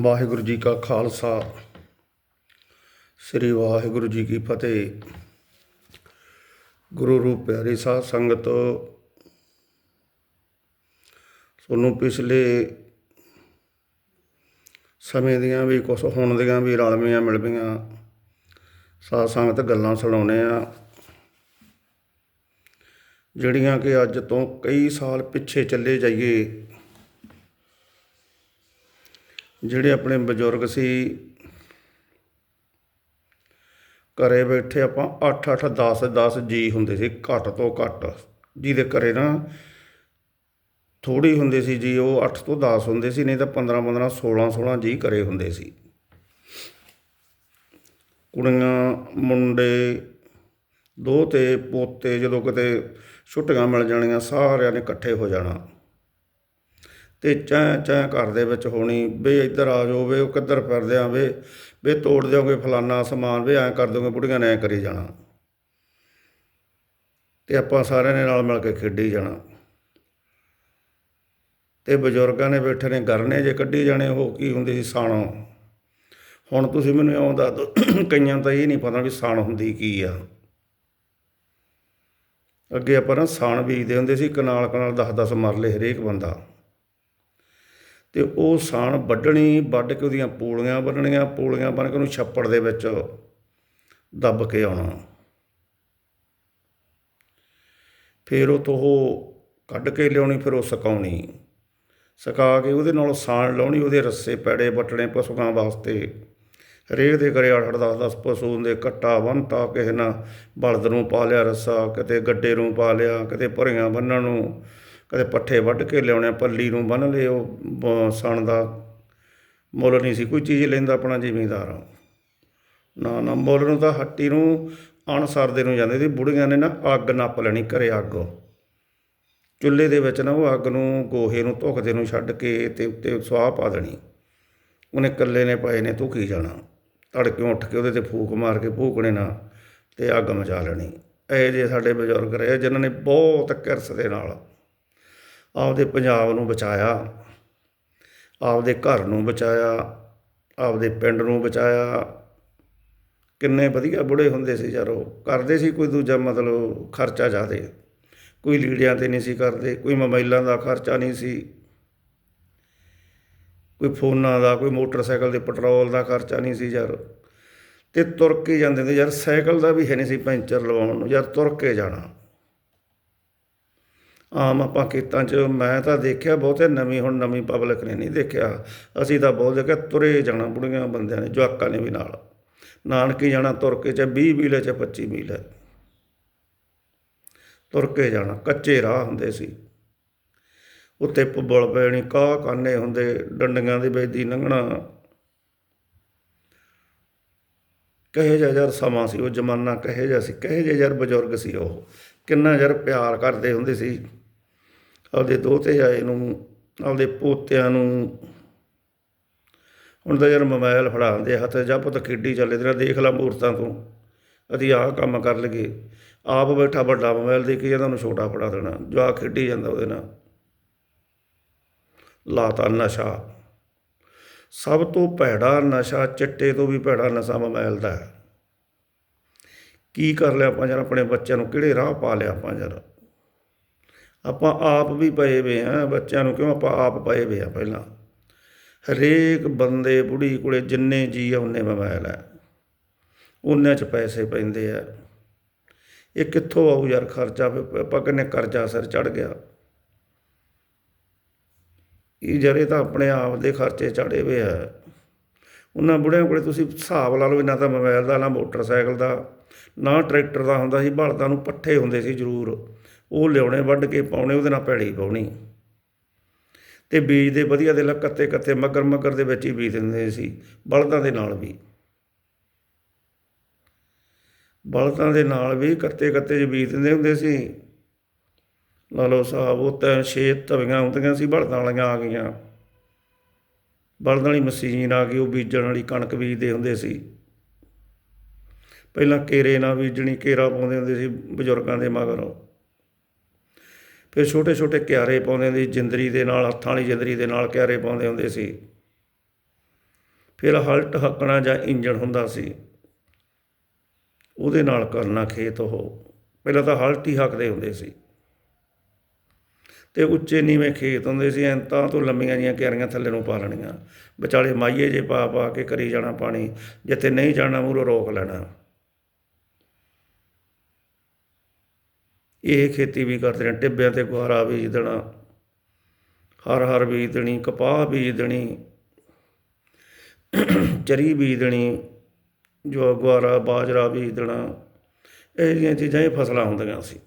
ਵਾਹਿਗੁਰੂ ਜੀ ਕਾ ਖਾਲਸਾ। ਸ੍ਰੀ ਵਾਹਿਗੁਰੂ ਜੀ ਕੀ ਫਤਿਹ। ਗੁਰੂ ਰੂਪ ਪਿਆਰੀ ਸਾਧ ਸੰਗਤ, ਤੁਹਾਨੂੰ ਪਿਛਲੇ ਸਮੇਂ ਦੀਆਂ ਵੀ ਕੁਝ ਹੁਣ ਦੀਆਂ ਵੀ ਰਲਵੀਆਂ ਮਿਲਵੀਆਂ ਸਾਧ ਸੰਗਤ ਗੱਲਾਂ ਸੁਣਾਉਣੇ ਆ ਜਿਹੜੀਆਂ ਕਿ ਅੱਜ ਤੋਂ ਕਈ ਸਾਲ ਪਿੱਛੇ ਚੱਲੇ ਜਾਈਏ ਜਿਹੜੇ ਆਪਣੇ ਬਜ਼ੁਰਗ ਸੀ, ਘਰੇ ਬੈਠੇ ਆਪਾਂ 8 8 10 10 ਜੀ ਹੁੰਦੇ ਸੀ, ਘੱਟ ਤੋਂ ਘੱਟ। ਜਿਹਦੇ ਘਰੇ ਨਾ ਥੋੜੀ ਹੁੰਦੇ ਸੀ ਜੀ, ਉਹ 8 ਤੋਂ 10 ਹੁੰਦੇ ਸੀ, ਨਹੀਂ ਤਾਂ 15 15 16 16 ਜੀ ਘਰੇ ਹੁੰਦੇ ਸੀ। ਕੁੜੀਆਂ, ਮੁੰਡੇ, ਦੋਤੇ, ਪੋਤੇ ਜਦੋਂ ਕਿਤੇ ਛੁੱਟੀਆਂ ਮਿਲ ਜਾਣੀਆਂ, ਸਾਰਿਆਂ ਨੇ ਇਕੱਠੇ ਹੋ ਜਾਣਾ। ਤੇ ਚਾਹ ਚਾਹ ਘਰ ਦੇ ਵਿੱਚ ਹੋਣੀ, ਵੇ ਇੱਧਰ ਆ ਜਾਓ, ਵੇ ਉਹ ਕਿੱਧਰ ਫਿਰਦੇ ਆ, ਵੇ ਵੇ ਤੋੜ ਦਿਓਗੇ ਫਲਾਨਾ ਸਮਾਨ, ਵੇ ਐਂ ਕਰ ਦਿਓਗੇ ਬੁੜੀਆਂ ਨੇ ਐਂ ਕਰੀ ਜਾਣਾ। ਤੇ ਆਪਾਂ ਸਾਰਿਆਂ ਨੇ ਨਾਲ ਮਿਲ ਕੇ ਖੇਡੀ ਜਾਣਾ। ਤੇ ਬਜ਼ੁਰਗਾਂ ਨੇ ਬੈਠੇ ਨੇ, ਗਰਨੇ ਜੇ ਕੱਢੀ ਜਾਣੇ, ਉਹ ਕੀ ਹੁੰਦੀ ਸੀ, ਸਾਣੋ। ਹੁਣ ਤੁਸੀਂ ਮੈਨੂੰ ਇਉਂ ਦੱਸ ਕਈਆਂ ਤਾਂ ਇਹ ਨਹੀਂ ਪਤਾ ਵੀ ਸਾਣ ਹੁੰਦੀ ਕੀ ਆ। ਅੱਗੇ ਆਪਾਂ ਨਾ ਸਾਣ ਬੀਜਦੇ ਹੁੰਦੇ ਸੀ ਕਨਾਲ ਕਨਾਲ 10 10 ਮਰਲੇ ਹਰੇਕ ਬੰਦਾ। ਅਤੇ ਉਹ ਸਾਣ ਵੱਢਣੀ, ਵੱਢ ਕੇ ਉਹਦੀਆਂ ਪੂਲੀਆਂ ਬੰਨਣੀਆਂ ਪੂਲੀਆਂ ਬੰਨ੍ਹ ਕੇ ਉਹਨੂੰ ਛੱਪੜ ਦੇ ਵਿੱਚ ਦੱਬ ਕੇ ਆਉਣਾ। ਫਿਰ ਉਹ ਤੋਂ ਉਹ ਕੱਢ ਕੇ ਲਿਆਉਣੀ, ਫਿਰ ਉਹ ਸੁਕਾਉਣੀ। ਸੁਕਾ ਕੇ ਉਹਦੇ ਨਾਲ ਸਾਣ ਲਾਉਣੀ, ਉਹਦੇ ਰੱਸੇ, ਪੈੜੇ, ਵੱਟਣੇ ਪਸ਼ੂਆਂ ਵਾਸਤੇ। ਹਰੇਕ ਦੇ ਘਰੇ 8 10 10 ਪਸ਼ੂ ਹੁੰਦੇ, ਕੱਟਾ ਬੰਨਤਾ ਕਿਸੇ ਨਾ ਬਲਦ ਨੂੰ ਪਾ ਲਿਆ, ਰੱਸਾ, ਕਿਤੇ ਗੱਡੇ ਨੂੰ ਪਾ ਲਿਆ, ਕਿਤੇ ਭਰੀਆਂ ਬੰਨਣ ਨੂੰ। ਕਦੇ ਪੱਠੇ ਵੱਢ ਕੇ ਲਿਆਉਣੇ ਪੱਲੀ ਨੂੰ ਬੰਨ ਲਏ ਉਹ ਬ- ਸਣ ਦਾ ਮੁੱਲ ਨਹੀਂ ਸੀ, ਕੋਈ ਚੀਜ਼ ਲੈਂਦਾ ਆਪਣਾ ਜ਼ਿਮੀਂਦਾਰ ਨਾ ਨਾ, ਮੁੱਲ ਨੂੰ ਤਾਂ ਹੱਟੀ ਨੂੰ ਅਣਸਰਦੇ ਨੂੰ ਜਾਂਦੇ ਸੀ, ਬੁੜੀਆਂ ਨੇ ਨਾ ਅੱਗ ਨੱਪ ਲੈਣੀ ਘਰੇ ਅੱਗ। ਚੁੱਲ੍ਹੇ ਦੇ ਵਿੱਚ ਨਾ ਉਹ ਅੱਗ ਨੂੰ ਗੋਹੇ ਨੂੰ, ਧੁਖਦੇ ਨੂੰ ਛੱਡ ਕੇ ਤੇ ਉੱਤੇ ਸੁਆਹ ਪਾ ਦੇਣੀ। ਉਹਨੇ ਇਕੱਲੇ ਨੇ ਪਾਏ ਨੇ ਧੁਖੀ ਜਾਣਾ? ਤੜਕੇ ਉੱਠ ਕੇ ਉਹਦੇ ਤੇ ਫੂਕ ਮਾਰ ਕੇ ਭੂਕਣੇ ਨਾ ਤੇ ਅੱਗ ਮਚਾ ਲੈਣੀ। ਇਹ ਜੇ ਸਾਡੇ ਬਜ਼ੁਰਗ ਰਹੇ ਜਿਨ੍ਹਾਂ ਨੇ ਬਹੁਤ ਕਿਰਸ ਦੇ ਨਾਲ ਆਪਦੇ ਪੰਜਾਬ ਨੂੰ ਬਚਾਇਆ, ਆਪਦੇ ਘਰ ਨੂੰ ਬਚਾਇਆ, ਆਪਦੇ ਪਿੰਡ ਨੂੰ ਬਚਾਇਆ। ਕਿੰਨੇ ਵਧੀਆ ਬੁੜੇ ਹੁੰਦੇ ਸੀ ਯਾਰ ਉਹ। ਕਰਦੇ ਸੀ ਕੋਈ ਦੂਜਾ ਮਤਲਬ ਖਰਚਾ ਜ਼ਿਆਦੇ। ਕੋਈ ਲੀੜਿਆਂ ਤੇ ਨਹੀਂ ਸੀ ਕਰਦੇ, ਕੋਈ ਮੋਬਾਈਲਾਂ ਦਾ ਖਰਚਾ ਨਹੀਂ ਸੀ। ਕੋਈ ਫੋਨਾਂ ਦਾ, ਕੋਈ ਮੋਟਰਸਾਈਕਲ ਦੇ ਪੈਟਰੋਲ ਦਾ ਖਰਚਾ ਨਹੀਂ ਸੀ ਯਾਰ। ਤੇ ਤੁਰ ਕੇ ਜਾਂਦੇ ਨੇ ਯਾਰ ਸਾਈਕਲ ਦਾ ਵੀ ਹੈ ਨਹੀਂ ਸੀ ਪੈਂਚਰ ਲਵਾਉਣ ਨੂੰ। ਯਾਰ ਤੁਰ ਕੇ ਜਾਣਾ। ਆਮ ਆਪਾਂ ਖੇਤਾਂ 'ਚ, ਮੈਂ ਤਾਂ ਦੇਖਿਆ ਬਹੁਤੇ ਨਵੀਂ, ਹੁਣ ਨਵੀਂ ਪਬਲਿਕ ਨੇ ਨਹੀਂ ਦੇਖਿਆ। ਅਸੀਂ ਤਾਂ ਬਹੁਤ ਦੇਖਿਆ ਤੁਰੇ ਜਾਣਾ ਬੁੜੀਆਂ ਬੰਦਿਆਂ ਨੇ, ਜਵਾਕਾਂ ਨੇ ਵੀ ਨਾਲ। ਨਾਨਕੀ ਜਾਣਾ ਤੁਰ ਕੇ ਚ 20 ਮੀਲ ਚ 25 ਮੀਲ ਹੈ। ਤੁਰ ਕੇ ਜਾਣਾ, ਕੱਚੇ ਰਾਹ ਹੁੰਦੇ ਸੀ। ਉੱਤੇ ਪੁੱਬਲ ਪੈਣੀ ਕਾਹ ਕਾਨੇ ਹੁੰਦੇ, ਡੰਡੀਆਂ ਦੇ ਵਿੱਚ ਦੀ ਲੰਘਣਾ। ਕਹੇ ਜਿਹਾ ਯਾਰ ਸਮਾਂ ਸੀ, ਉਹ ਜ਼ਮਾਨਾ ਕਹੇ ਜਿਹਾ ਸੀ, ਕਹੇ ਜਿਹੇ ਯਾਰ ਬਜ਼ੁਰਗ ਸੀ ਉਹ। ਕਿੰਨਾ ਯਾਰ ਪਿਆਰ ਕਰਦੇ ਹੁੰਦੇ ਸੀ। ਆਪਦੇ ਦੋਤੇ ਆਏ ਨੂੰ, ਆਪਦੇ ਪੋਤਿਆਂ ਨੂੰ। ਹੁਣ ਤਾਂ ਯਾਰ ਮੋਬਾਈਲ ਫੜਾਉਂਦੇ ਹੱਥ ਜਾ ਤਾਂ ਖੇਡੀ ਚੱਲੇ ਤੇਰਾ ਦੇਖ ਲਾ ਮੂਰਤਾਂ ਤੋਂ। ਅਸੀਂ ਆਹ ਕੰਮ ਕਰ ਲਈਏ। ਆਪ ਬੈਠਾ ਵੱਡਾ ਮੋਬਾਈਲ ਦੇ ਕੇ ਜਾਂਦਾ ਉਹਨੂੰ ਛੋਟਾ ਫੜਾ ਦੇਣਾ, ਜੋ ਆ ਖੇਡੀ ਜਾਂਦਾ ਉਹਦੇ ਨਾਲ। ਲਾਤਾ ਨਸ਼ਾ। ਸਭ ਤੋਂ ਭੈੜਾ ਨਸ਼ਾ ਚਿੱਟੇ ਤੋਂ ਵੀ ਭੈੜਾ ਨਸ਼ਾ ਮੋਬਾਈਲ ਦਾ ਹੈ। ਕੀ ਕਰ ਲਿਆ ਆਪਾਂ ਯਾਰ, ਆਪਣੇ ਬੱਚਿਆਂ ਨੂੰ ਕਿਹੜੇ ਰਾਹ ਪਾ ਲਿਆ ਆਪਾਂ ਯਾਰ? ਆਪਾਂ ਆਪ ਵੀ ਪਏ ਵੇ ਆ, ਬੱਚਿਆਂ ਨੂੰ ਕਿਉਂ ਆਪਾਂ ਆਪ ਪਏ ਵੇ ਆ ਪਹਿਲਾਂ? ਹਰੇਕ ਬੰਦੇ ਬੁੜੀ ਕੋਲੇ ਜਿੰਨੇ ਜੀ ਆ, ਉਹਨੇ ਮੋਬਾਈਲ ਹੈ ਉਹਨਾਂ 'ਚ ਪੈਸੇ ਪੈਂਦੇ ਆ। ਇਹ ਕਿੱਥੋਂ ਆਊ ਯਾਰ ਖਰਚਾ? ਆਪਾਂ ਕਹਿੰਦੇ ਕਰਜ਼ਾ ਸਿਰ ਚੜ ਗਿਆ? ਇਹ ਜਰੇ ਤਾਂ ਆਪਣੇ ਆਪ ਦੇ ਖਰਚੇ ਚੜੇ ਵੇ ਆ। ਉਹਨਾਂ ਬੁੜਿਆਂ ਕੋਲੇ ਤੁਸੀਂ ਹਿਸਾਬ ਲਾ ਲਓ ਵੀ ਨਾ ਤਾਂ ਮੋਬਾਈਲ ਦਾ, ਨਾ ਮੋਟਰਸਾਈਕਲ ਦਾ, ਨਾ ਟਰੈਕਟਰ ਦਾ ਹੁੰਦਾ ਸੀ, ਬਲਦਾਂ ਨੂੰ ਪੱਠੇ ਹੁੰਦੇ ਸੀ ਜ਼ਰੂਰ। ਉਹ ਲਿਆਉਣੇ, ਵੱਢ ਕੇ ਪਾਉਣੇ, ਉਹਦੇ ਨਾਲ ਭੈੜੀ ਪਾਉਣੀ। ਤੇ ਬੀਜ ਦੇ ਵਧੀਆ ਦੇ ਕੱਤੇ ਕੱਤੇ ਮਗਰ ਮਗਰ ਦੇ ਵਿੱਚ ਹੀ ਬੀਜ ਦਿੰਦੇ ਸੀ, ਬਲਦਾਂ ਦੇ ਨਾਲ ਵੀ। ਬਲਦਾਂ ਦੇ ਨਾਲ ਵੀ ਕੱਤੇ ਕੱਤੇ ਚ ਬੀਜ ਦਿੰਦੇ ਹੁੰਦੇ ਸੀ, ਲਾ ਲਓ ਸਾਹਿਬ ਉਹ ਤਾਂ ਛੇ ਤਵੀਆਂ ਹੁੰਦੀਆਂ ਸੀ, ਬਲਦਾਂ ਵਾਲੀਆਂ ਆ ਗਈਆਂ। ਬਲਦਾਂ ਵਾਲੀ ਮਸ਼ੀਨ ਆ ਗਈ, ਉਹ ਬੀਜਣ ਵਾਲੀ ਕਣਕ ਬੀਜਦੇ ਹੁੰਦੇ ਸੀ। ਪਹਿਲਾਂ ਕੇਰੇ ਨਾਲ ਬੀਜਣੀ, ਕੇਰਾ ਪਾਉਂਦੇ ਹੁੰਦੇ ਸੀ ਬਜ਼ੁਰਗਾਂ ਦੇ ਮਗਰੋਂ। ਫਿਰ ਛੋਟੇ ਛੋਟੇ ਕਿਆਰੇ ਪਾਉਂਦੇ ਹੁੰਦੇ ਸੀ, ਜਿੰਦਰੀ ਦੇ ਨਾਲ, ਹੱਥਾਂ ਵਾਲੀ ਜਿੰਦਰੀ ਦੇ ਨਾਲ ਕਿਆਰੇ ਪਾਉਂਦੇ ਹੁੰਦੇ ਸੀ। ਫਿਰ ਹਲਟ ਹੱਕਣਾ ਜਾਂ ਇੰਜਣ ਹੁੰਦਾ ਸੀ। ਉਹਦੇ ਨਾਲ ਕਰਨਾ ਖੇਤ ਉਹ। ਪਹਿਲਾਂ ਤਾਂ ਹਲਟ ਹੀ ਹੱਕਦੇ ਹੁੰਦੇ ਸੀ। ਤੇ ਉੱਚੇ ਨੀਵੇਂ ਖੇਤ ਹੁੰਦੇ ਸੀ, ਐਂ ਤਾਂ ਤੋਂ ਲੰਮੀਆਂ ਜੀਆਂ ਕਿਆਰੀਆਂ ਥੱਲੇ ਨੂੰ ਪਾ ਲੈਣੀਆਂ। ਵਿਚਾਲੇ ਮਾਈਏ ਜੇ ਪਾ ਪਾ ਕੇ ਕਰੀ ਜਾਣਾ ਪਾਣੀ, ਜਿੱਥੇ ਨਹੀਂ ਜਾਣਾ ਮੂਹਰੋਂ ਰੋਕ ਲੈਣਾ। ਇਹ ਖੇਤੀ ਵੀ ਕਰਦੇ ਨੇ, ਟਿੱਬਿਆਂ ਤੇ ਗੁਆਰਾ ਬੀਜ ਦੇਣਾ, ਹਰ ਹਰ ਬੀਜ ਦੇਣੀ, ਕਪਾਹ ਬੀਜ ਦੇਣੀ, ਚਰੀ ਬੀਜ ਦੇਣੀ, ਜੋ ਗੁਆਰਾ ਬਾਜਰਾ ਬੀਜ ਦੇਣਾ, ਇਹ ਜਿਹੀਆਂ ਚੀਜ਼ਾਂ ਇਹ ਫਸਲਾਂ ਹੁੰਦੀਆਂ ਸੀ।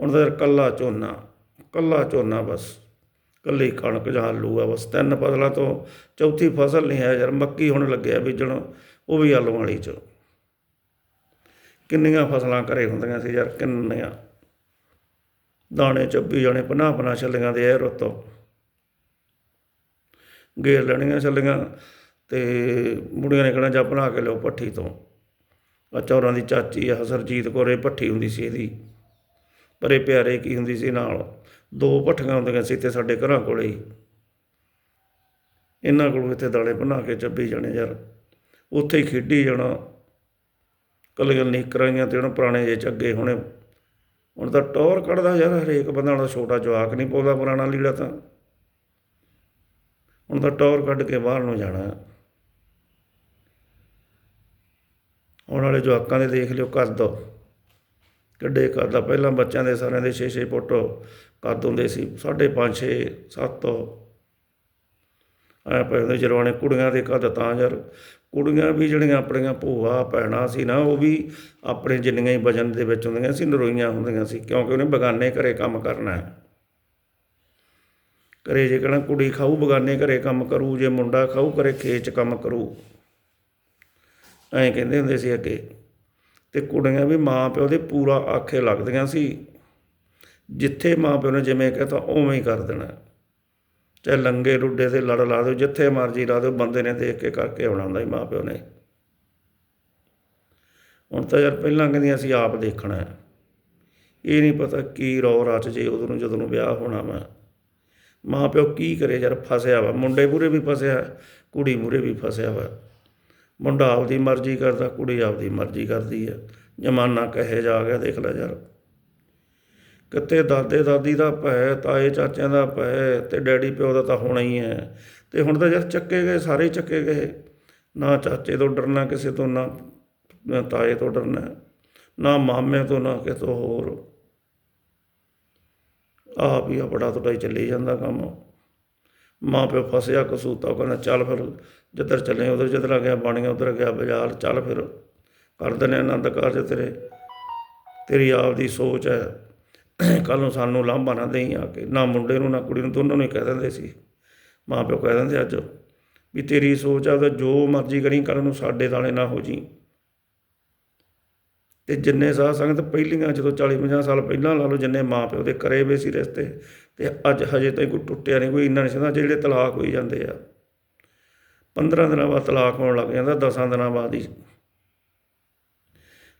ਹੁਣ ਤਾਂ ਕੱਲਾ ਝੋਨਾ ਕੱਲਾ ਝੋਨਾ ਬਸ ਕੱਲੀ ਕਣਕ ਜਾਂ ਆਲੂ ਆ ਬਸ, ਤਿੰਨ ਫਸਲਾਂ ਤੋਂ ਚੌਥੀ ਫਸਲ ਨਹੀਂ ਹੈ ਯਾਰ, ਮੱਕੀ ਹੁਣ ਲੱਗਿਆ ਬੀਜਣ, ਉਹ ਵੀ ਆਲੂ ਵਾਲੀ ਚ। ਕਿੰਨੀਆਂ ਫਸਲਾਂ ਘਰੇ ਹੁੰਦੀਆਂ ਸੀ ਯਾਰ, ਕਿੰਨੀਆਂ? ਦਾਣੇ ਚੱਬੀ ਜਾਣੇ ਪਨਾ ਪਨਾ ਛੱਲੀਆਂ ਦੇ ਇਹ ਰੁੱਤੋਂ। ਗੇਰ ਲੈਣੀਆਂ ਛੱਲੀਆਂ ਤੇ ਮੁੰਡਿਆਂ ਨੇ ਕਹਿਣਾ, ਜਾ ਬਣਾ ਕੇ ਲਿਓ ਭੱਠੀ ਤੋਂ। ਆ ਚੌਰਾਂ ਦੀ ਚਾਚੀ ਆ ਸਰਜੀਤ ਕੋਰੇ ਭੱਠੀ ਹੁੰਦੀ ਸੀ ਇਹਦੀ। ਪਰੇ ਪਿਆਰੇ ਕੀ ਹੁੰਦੀ ਸੀ ਨਾਲ? ਦੋ ਭੱਠੀਆਂ ਹੁੰਦੀਆਂ ਸੀ ਤੇ ਸਾਡੇ ਘਰਾਂ ਕੋਲੇ ਹੀ। ਇਹਨਾਂ ਕੋਲੋਂ ਇੱਥੇ ਦਾਣੇ ਬਣਾ ਕੇ ਚੱਬੀ ਜਾਣੇ ਯਾਰ। ਉੱਥੇ ਹੀ ਖੇਡੀ ਜਾਣਾ। ਕੱਲੀਆਂ ਨੀਕਰਾਂ ਤੇ ਉਹਨਾਂ ਪੁਰਾਣੇ ਜੇ ਚੱਗੇ ਹੁਣੇ। ਹੁਣ ਤਾਂ ਟੌਰ ਕੱਢਦਾ ਯਾਰ ਹਰੇਕ ਬੰਦਾ ਹੁਣ ਛੋਟਾ ਜਵਾਕ ਨਹੀਂ ਪਾਉਂਦਾ ਪੁਰਾਣਾ ਲੀੜਾ ਤਾਂ। ਹੁਣ ਤਾਂ ਟੌਰ ਕੱਢ ਕੇ ਬਾਹਰ ਨੂੰ ਜਾਣਾ। ਹੁਣ ਵਾਲੇ ਜਵਾਕਾਂ ਦੇ ਦੇਖ ਲਿਓ ਕੱਦ ਕਿੱਡੇ ਕੱਦ ਪਹਿਲਾਂ ਬੱਚਿਆਂ ਦੇ ਸਾਰਿਆਂ ਦੇ 6-6 ਫੁੱਟ ਕੱਦ ਹੁੰਦੇ ਸੀ। ਸਾਢੇ ਪੰਜ 6 7 ਐ ਪਏ ਜਰਵਾਣੇ ਕੁੜੀਆਂ ਦੇ ਕੱਦ ਤਾਂ ਯਾਰ। ਕੁੜੀਆਂ ਵੀ ਜਿਹੜੀਆਂ ਆਪਣੀਆਂ ਭੂਆ ਭੈਣਾਂ ਸੀ ਨਾ, ਉਹ ਵੀ ਆਪਣੇ ਜਿੰਨੀਆਂ ਹੀ ਵਜਨ ਦੇ ਵਿੱਚ ਹੁੰਦੀਆਂ ਸੀ, ਨਰੋਈਆਂ ਹੁੰਦੀਆਂ ਸੀ, ਕਿਉਂਕਿ ਉਹਨੇ ਬਗਾਨੇ ਘਰੇ ਕੰਮ ਕਰਨਾ ਹੈ। ਘਰੇ ਜੇ ਕਹਣਾ ਕੁੜੀ ਖਾਊ, ਬਗਾਨੇ ਘਰੇ ਕੰਮ ਕਰੂ, ਜੇ ਮੁੰਡਾ ਖਾਊ, ਘਰੇ ਖੇਤ 'ਚ ਕੰਮ ਕਰੂ। ਐਂ ਕਹਿੰਦੇ ਹੁੰਦੇ ਸੀ ਅੱਗੇ। ਤੇ ਕੁੜੀਆਂ ਵੀ ਮਾਂ ਪਿਓ ਦੇ ਪੂਰਾ ਆਖੇ ਲੱਗਦੀਆਂ ਸੀ। ਜਿੱਥੇ ਮਾਂ ਪਿਓ ਨੇ ਜਿਵੇਂ ਕਹਤਾ ਉਵੇਂ ਹੀ ਕਰ ਦੇਣਾ। ਚਾਹੇ ਲੰਗੇ ਰੁੱਡੇ ਤੇ ਲੜ ਲਾ ਦਿਓ, ਜਿੱਥੇ ਮਰਜ਼ੀ ਲਾ ਦਿਓ, ਬੰਦੇ ਨੇ ਦੇਖ ਕੇ ਕਰਕੇ ਆਉਣਾ ਹੁੰਦਾ ਸੀ ਮਾਂ ਪਿਓ ਨੇ। ਹੁਣ ਤਾਂ ਯਾਰ ਪਹਿਲਾਂ ਕਹਿੰਦੀਆਂ ਅਸੀਂ ਆਪ ਦੇਖਣਾ ਹੈ। ਇਹ ਨਹੀਂ ਪਤਾ ਕੀ ਰੌ ਰਚ ਜੇ ਉਦੋਂ ਨੂੰ ਜਦੋਂ ਨੂੰ ਵਿਆਹ ਹੋਣਾ ਵਾ। ਮਾਂ ਪਿਓ ਕੀ ਕਰੇ ਯਾਰ, ਫਸਿਆ ਵਾ। ਮੁੰਡੇ ਮੂਹਰੇ ਵੀ ਫਸਿਆ, ਕੁੜੀ ਮੂਹਰੇ ਵੀ ਫਸਿਆ ਵਾ। ਮੁੰਡਾ ਆਪਦੀ ਮਰਜ਼ੀ ਕਰਦਾ, ਕੁੜੀ ਆਪਦੀ ਮਰਜ਼ੀ ਕਰਦੀ ਹੈ ਜ਼ਮਾਨਾ ਕਹੇ ਜਾ ਗਿਆ, ਦੇਖ ਲੈ ਯਾਰ। ਕਿਤੇ ਦਾਦੇ ਦਾਦੀ ਦਾ ਭੈ, ਤਾਏ ਚਾਚਿਆਂ ਦਾ ਭੈ ਤੇ ਡੈਡੀ ਪਿਓ ਦਾ ਤਾਂ ਹੋਣਾ ਹੀ ਹੈ। ਤੇ ਹੁਣ ਤਾਂ ਜਦ ਚੱਕੇ ਗਏ, ਸਾਰੇ ਹੀ ਚੱਕੇ ਗਏ। ਨਾ ਚਾਚੇ ਤੋਂ ਡਰਨਾ ਕਿਸੇ ਤੋਂ, ਨਾ ਤਾਏ ਤੋਂ ਡਰਨਾ, ਨਾ ਮਾਮੇ ਤੋਂ, ਨਾ ਕਿਸੇ ਤੋਂ ਹੋਰ। ਆਪ ਹੀ ਬੜਾ ਤੁਹਾਡਾ ਹੀ ਚੱਲੀ ਜਾਂਦਾ ਕੰਮ। ਮਾਂ ਪਿਓ ਫਸਿਆ, ਕਸੂਤਾ ਉਹ ਕਹਿੰਦਾ ਚੱਲ ਫਿਰ ਜਿੱਧਰ ਚੱਲੇ, ਉਧਰ ਜਿੱਧਰ ਗਿਆ, ਬਾਣੀਆਂ ਉਧਰ ਗਿਆ, ਬਾਜ਼ਾਰ, ਚੱਲ ਫਿਰ। ਕਰ ਦਿੰਦੇ ਆਨੰਦ ਕਾਰਜ ਤੇਰੇ। ਤੇਰੀ ਆਪ ਦੀ ਸੋਚ ਹੈ। ਕੱਲ ਨੂੰ ਸਾਨੂੰ ਲਾਂਭਾ ਨਾ ਦੇਈ ਆ ਕੇ, ਨਾ ਮੁੰਡੇ ਨੂੰ, ਨਾ ਕੁੜੀ ਨੂੰ, ਦੋਨੋਂ ਨੂੰ ਕਹਿ ਦਿੰਦੇ ਸੀ। ਮਾਂ ਪਿਓ ਕਹਿ ਦਿੰਦੇ ਅੱਜ ਵੀ ਤੇਰੀ ਸੋਚ ਆ ਉਹਦਾ ਜੋ ਮਰਜ਼ੀ ਕਰੀ ਕੱਲ ਨੂੰ ਸਾਡੇ ਦਾਲੇ ਨਾ ਹੋ ਜੀ। ਤੇ ਜਿੰਨੇ ਸਾਧ ਸੰਗਤ ਪਹਿਲੀਆਂ, ਜਦੋਂ 40 50 ਸਾਲ ਪਹਿਲਾਂ ਲਾ ਲਓ, ਜਿੰਨੇ ਮਾਂ ਪਿਓ ਦੇ ਕਰੇ ਵੇ ਸੀ ਰਿਸ਼ਤੇ, ਤੇ ਅੱਜ ਹਜੇ ਤਾਈਂ ਕੋਈ ਟੁੱਟਿਆ ਨਹੀਂ, ਕੋਈ ਇੰਨਾ ਨਹੀਂ ਸਮਝਦਾ ਜਿਹੜੇ ਤਲਾਕ ਹੋਈ ਜਾਂਦੇ ਆ। 15 ਦਿਨਾਂ ਬਾਅਦ ਤਲਾਕ ਹੋਣ ਲੱਗ ਜਾਂਦਾ 10 ਦਿਨਾਂ ਬਾਅਦ ਹੀ।